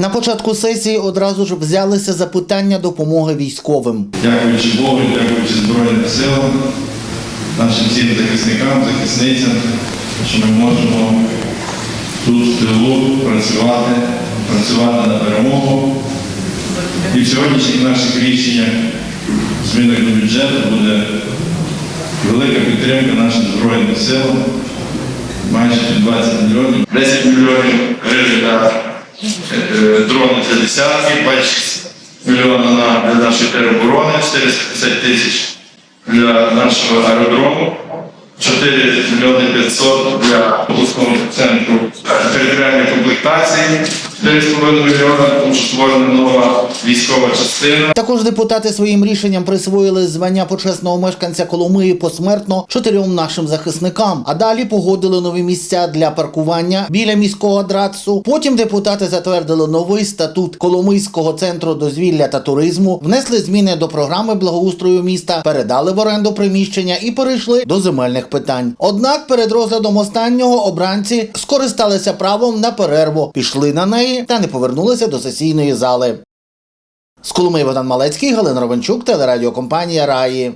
На початку сесії одразу ж взялися за питання допомоги військовим. Дякуючи Богу, дякуючи Збройним силам, нашим всім захисникам, захисницям, що ми можемо тут в тилу працювати, працювати на перемогу. І в сьогоднішніх наших рішеннях змінах до бюджету буде велика підтримка нашим Збройним силам, майже 20 мільйонів, 10 мільйонів гривень дрони це десятки, 26 мільйонів на, для нашої тероборони, 450 тисяч для нашого аеродрому, 4 мільйони 500 для обласного центру територіальної комплектації, 4,5 мільйона, тому що створена нова військова частина. Також депутати своїм рішенням присвоїли звання почесного мешканця Коломиї посмертно чотирьом нашим захисникам. А далі погодили нові місця для паркування біля міського драцу. Потім депутати затвердили новий статут Коломийського центру дозвілля та туризму, внесли зміни до програми благоустрою міста, передали в оренду приміщення і перейшли до земельних питань. Однак перед розглядом останнього обранці скористалися правом на перерву, пішли на неї та не повернулися до сесійної зали. З Коломиї Богдан Малецький, Галина Ровенчук, телерадіокомпанія Раї.